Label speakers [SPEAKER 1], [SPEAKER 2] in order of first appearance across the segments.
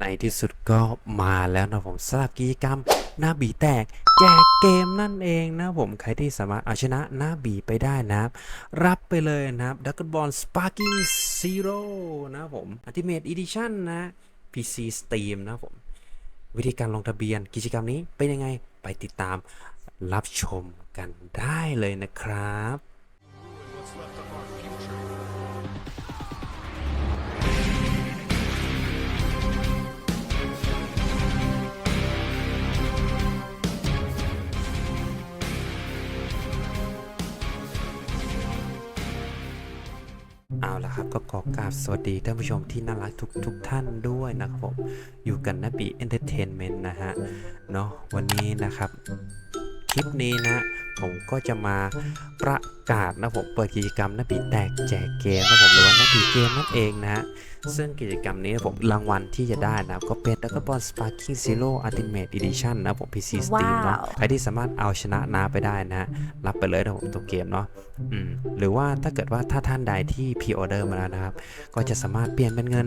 [SPEAKER 1] ในที่สุดก็มาแล้วนะผมสำหรับกิจกรรมหน้าบีแตกแจกเกมนั่นเองนะผมใครที่สามารถเอาชนะหน้าบีไปได้นะครับ รับไปเลยนะครับดักกบอลสปาร์กิ้งซีโร่นะผม Ultimate Edition นะ PC Steam นะผม วิธีการลงทะเบียนกิจกรรมนี้เป็นยังไงไปติดตามรับชมกันได้เลยนะครับ ละครับ ก็ขอกราบสวัสดีท่านผู้ชมที่น่ารักทุกทุกท่านด้วยนะครับผม อยู่กันนบีเอนเตอร์เทนเมนต์นะฮะ เนาะวันนี้นะครับ คลิปนี้นะ ผมก็จะมาประกาศนะผมเปิดกิจกรรมนะบีแตกแจกเกมนะผมหรือว่านะบีเกมนั่นเองนะฮะซึ่งกิจกรรมนี้นะผมรางวัลที่จะได้นะครับก็เป็นดักบอลสปาร์คิงซีโร่อัลติเมทอีดิชั่นนะผม PC Steam เนาะ
[SPEAKER 2] ว้าว
[SPEAKER 1] ใครที่สามารถเอาชนะนาไปได้นะฮะรับไปเลยนะผมตัวเกมเนาะอืมหรือว่าถ้าเกิดว่าถ้าท่านใดที่พ r ออเดอร์มาแล้วนะครับ ก็จะสามารถเปลี่ยนเป็นเงิน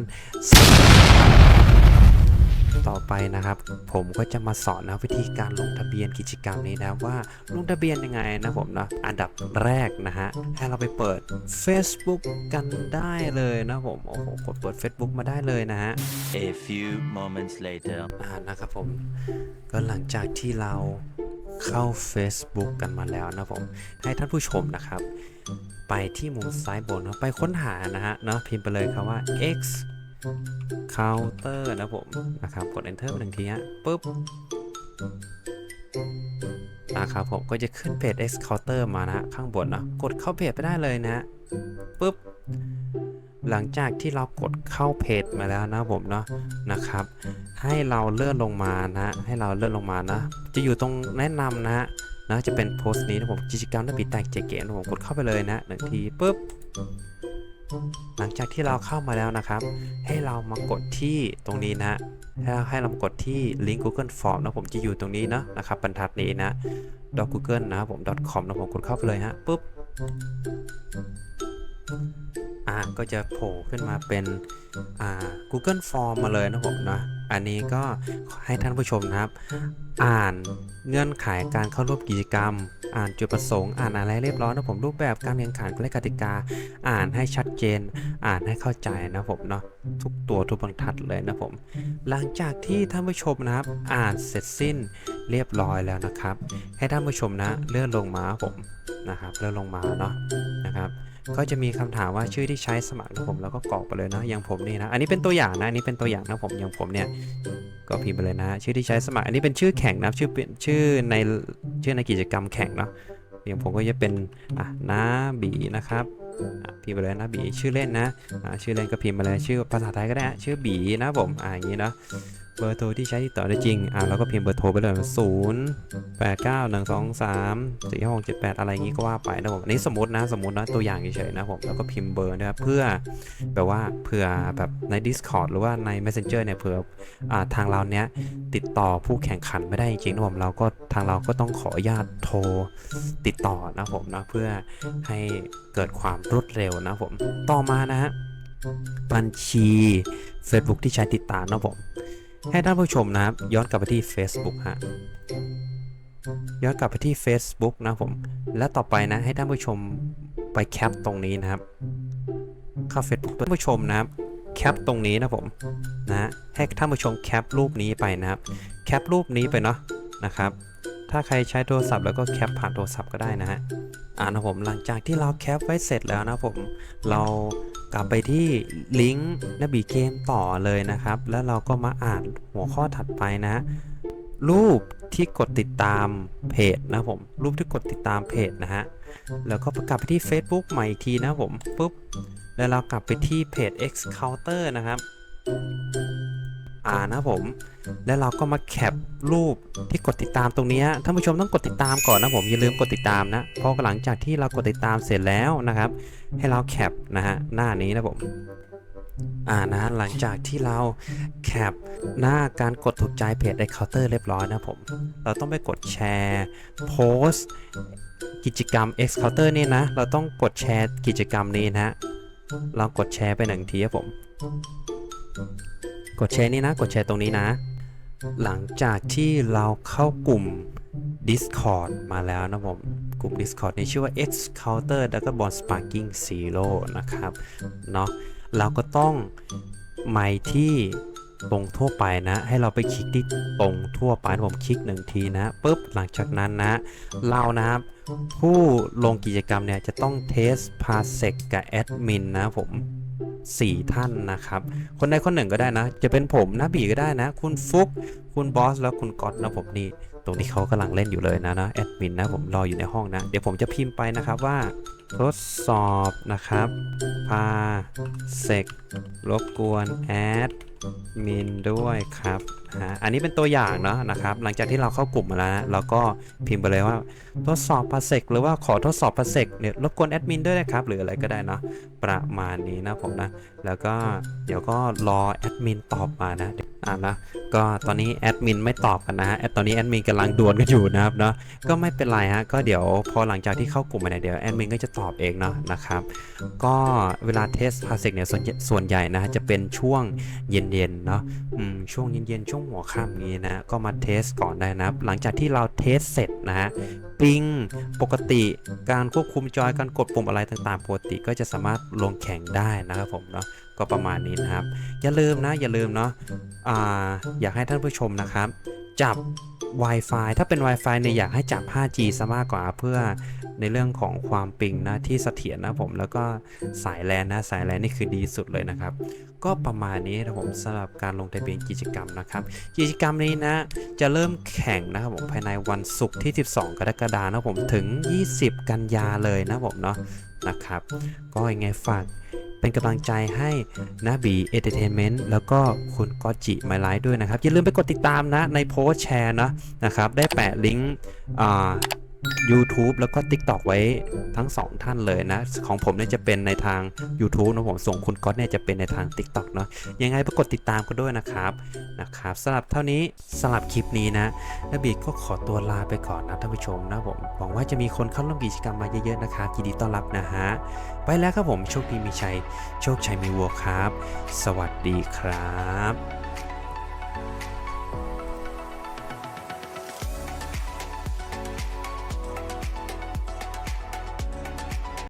[SPEAKER 1] ต่อไปนะครับ ผมก็จะมาสอนนะวิธีการลงทะเบียนกิจกรรมนี้นะว่าลงทะเบียนยังไงนะผมเนาะอันดับแรกนะฮะให้เราไปเปิด Facebook กันได้เลยนะผมโอ้โหกดเปิด Facebook มาได้เลยนะฮะ
[SPEAKER 3] A few moments later.
[SPEAKER 1] อ่านะครับผมก็หลังจากที่เราเข้า Facebook กันมาแล้วนะผม ให้ท่านผู้ชมนะครับ ไปที่มุมซ้ายบนนะไปค้นหานะฮะเนาะพิมพ์ไปเลยครับว่า x counter นะผมนะครับกด enter ไปหนึ่งทีฮะปุ๊บนะครับผมก็จะขึ้นเพจ x counter มานะข้างบนเนาะกดเข้าเพจไปได้เลยนะปุ๊บหลังจากที่เรากดเข้าเพจมาแล้วนะผมเนาะนะครับ ให้เราเลื่อนลงมานะให้เราเลื่อนลงมานะ จะอยู่ตรงแนะนำนะฮะนะจะเป็นโพสต์นี้นะผมกิจกรรมนักบิดแตกเจเกนผมกดเข้าไปเลยนะหนึ่งทีปุ๊บ หลังจากที่เราเข้ามาแล้วนะครับ ให้เรามากดที่ตรงนี้นะให้เราให้เรามกดที่ลิงก์ Google Form นะผมจะอยู่ตรงนี้เนาะนะครับบรรทัดนี้นะ dot google นะครับผม .com นะผมกดเข้าไปเลยฮะปุ๊บอ่าก็จะโผล่ขึ้นมาเป็นอ่า Google Form มาเลยนะผมนะอันนี้ก็ให้ท่านผู้ชมนะครับ อ่านเงื่อนไขการเข้าร่วมกิจกรรม อ่านจุดประสงค์ อ่านอะไรเรียบร้อยนะผมรูปแบบการแข่งขันและกติกา อ่านให้ชัดเจน อ่านให้เข้าใจนะผมเนาะทุกตัวทุกบรรทัดเลยนะผม หลังจากที่ท่านผู้ชมนะครับ อ่านเสร็จสิ้นเรียบร้อยแล้วนะครับ ให้ท่านผู้ชมนะเลื่อนลงมาผม นะครับเลื่อนลงมาเนาะนะครับ ก็จะมีคำถามว่าชื่อที่ใช้สมัครผมแล้วก็กรอกไปเลยนะอย่างผมนี่นะ อันนี้เป็นตัวอย่างนะอันนี้เป็นตัวอย่างนะผมอย่างผมเนี่ยก็พิมพ์ไปเลยนะชื่อที่ใช้สมัคร อันนี้เป็นชื่อแข่งนะชื่อเป็นชื่อในชื่อในกิจกรรมแข่งเนาะอย่างผมก็จะเป็นอะน้าบีนะครับพิมพ์ไปเลยนะบีชื่อเล่นนะะชื่อเล่นก็พิมพ์มาเลยชื่อภาษาไทยก็ได้ชื่อบีนะผมอะอย่างนี้เนาะ เบอร์โทรที่ใช้ติดต่อได้จริง อะเราก็พิมพ์เบอร์โทรไปเลยศูนย์แปดเก้าหนึ่งสองสามสี่ห้าหกเจ็ดแปดอะไรอย่างงี้ก็ว่าไปนะผมอันนี้สมมตินะสมมตินะตัวอย่างเฉยๆนะผมแล้วก็พิมพ์เบอร์นะครับเพื่อแบบว่าเผื่อแบบใน Discord หรือว่าใน Messenger เนี่ยเผื่ออ่าทางเราเนี้ยติดต่อผู้แข่งขันไม่ได้จริงๆนะผมเราก็ทางเราก็ต้องขออนุญาตโทรติดต่อนะผมนะเพื่อให้เกิดความรวดเร็วนะผมต่อมานะฮะบัญชี Facebook ที่ใช้ติดตามนะผม ให้ท่านผู้ชมนะครับ ย้อนกลับไปที่ Facebook ฮะย้อนกลับไปที่ Facebook นะผม และต่อไปนะให้ท่านผู้ชมไปแคปตรงนี้นะครับเข้า Facebook ท่านผู้ชมนะครับแคปตรงนี้นะผมนะให้ท่านผู้ชมแคปรูปนี้ไปนะครับ แคปรูปนี้ไปเนาะนะครับ ถ้าใครใช้โทรศัพท์แล้วก็แคปผ่านโทรศัพท์ก็ได้นะฮะอ่านะผมหลังจากที่เราแคปไว้เสร็จแล้วนะผมเรา กลับไปที่ลิงก์นบีเกมต่อเลยนะครับ แล้วเราก็มาอ่านหัวข้อถัดไปนะ รูปที่กดติดตามเพจนะผมรูปที่กดติดตามเพจนะฮะแล้วก็กลับไปที่ Facebook ใหม่อีกทีนะผมปุ๊บแล้วเรากลับไปที่เพจ X Counter นะครับานะผม แล้วเราก็มาแคปรูปที่กดติดตามตรงนี้ท่านผู้ชมต้องกดติดตามก่อนนะผมอย่าลืมกดติดตามนะพราะหลังจากที่เรากดติดตามเสร็จแล้วนะครับ ให้เราแคปนะฮะหน้านี้นะผมอ่านะหลังจากที่เราแคปหน้าการกดถูกใจเพจในเคาน์เตอร์เรียบร้อยนะผม เราต้องไปกดแชร์โพสต์กิจกรรม X Counter นี่นะ เราต้องกดแชร์กิจกรรมนี้นะฮะเรากดแชร์ไปหนึ่งทีครับผม กดแชร์นี่นะ กดแชร์ตรงนี้นะ หลังจากที่เราเข้ากลุ่ม Discord มาแล้วนะผมกลุ่ม Discord นี้ชื่อว่า X Counter Dragon Ball Sparking Zero นะครับเนาะเราก็ต้องไมที่ตรงทั่วไปนะ ให้เราไปคลิกที่ตรงทั่วไปนะผมคลิกหนึ่งทีนะปุ๊บหลังจากนั้นนะ เรานะครับ ผู้ลงกิจกรรมเนี่ยจะต้องเทสพาเซกกับแอดมินนะผม 4 ท่านนะครับ คนใดคนหนึ่งก็ได้นะ จะเป็นผมนะบีก็ได้นะ คุณฟุก คุณบอส แล้วคุณก๊อตนะผมนี่ ตรงนี้เขากำลังเล่นอยู่เลยนะนะแอดมินนะผมรออยู่ในห้องนะ เดี๋ยวผมจะพิมพ์ไปนะครับว่า ทดสอบนะครับ พาเซกรบกวนแอดมินด้วยครับ ฮะอันนี้เป็นตัวอย่างเนาะนะครับ หลังจากที่เราเข้ากลุ่มมาแล้ว เราก็พิมพ์ไปเลยว่าทดสอบพาเซกหรือว่าขอทดสอบพาเซกเนี่ยรบกวนแอดมินด้วยนะครับ หรืออะไรก็ได้เนาะประมาณนี้นะผมนะ แล้วก็เดี๋ยวก็รอแอดมินตอบมานะอ่านะก็ตอนนี้แอดมินไม่ตอบกันนะฮะตอนนี้แอดมินกำลังดวลกันอยู่นะครับเนาะก็ไม่เป็นไรฮะก็เดี๋ยวพอหลังจากที่เข้ากลุ่มมาเนี่ยเดี๋ยวแอดมินก็จะตอบเองเนาะนะครับก็เวลาเทสพาเซกเนี่ยส่วนใหญ่ส่วนใหญ่นะฮะจะเป็นช่วงเย็นๆเนาะช่วงเย็นๆช่วงหัวค่ำนี้นะ ก็มาเทสก่อนได้นะ หลังจากที่เราเทสเสร็จนะฮะปิงปกติการควบคุมจอยการกดปุ่มอะไรต่างๆ ปกติก็จะสามารถลงแข่งได้นะครับผมเนาะก็ประมาณนี้นะครับ อย่าลืมนะอย่าลืมเนาะอ่าอยากให้ท่านผู้ชมนะครับ จับ Wi-Fi ถ้าเป็น Wi-Fi เนี่ยอยากให้จับ 5G ซะมากกว่าเพื่อ ในเรื่องของความปิงนะที่เสถียรนะผมแล้วก็สายแลนนะสายแลนนี่คือดีสุดเลยนะครับ ก็ประมาณนี้นะผมสำหรับการลงทะเบียนกิจกรรมนะครับ กิจกรรมนี้นะจะเริ่มแข่งนะครับผมภายในวันศุกร์ที่ 12 กรกฎาคมนะผมถึง 20 กันยาเลยนะผมเนาะนะครับ ก็ยังไงฝากเป็นกำลังใจให้นะบีเอเตเทนเมนต์แล้วก็คุณกอจิไมไลท์ด้วยนะครับ อย่าลืมไปกดติดตามนะในโพสแชร์นะนะครับ ได้แปะลิงก์อ่า YouTube แล้วก็ TikTok ไว้ทั้ง 2 ท่านเลยนะ ของผมเนี่ยจะเป็นในทาง YouTube นะผมส่งคุณก๊อตเนี่ยจะเป็นในทาง TikTok เนาะยังไงไปกดติดตามกันด้วยนะครับนะครับสำหรับเท่านี้สำหรับคลิปนี้นะนบีก็ขอตัวลาไปก่อนนะท่านผู้ชมนะผมหวังว่าจะมีคนเข้าร่วมกิจกรรมมาเยอะๆนะครับยินดีต้อนรับนะฮะไปแล้วครับผมโชคดีมีชัยโชคชัยมีวัวครับ สวัสดีครับ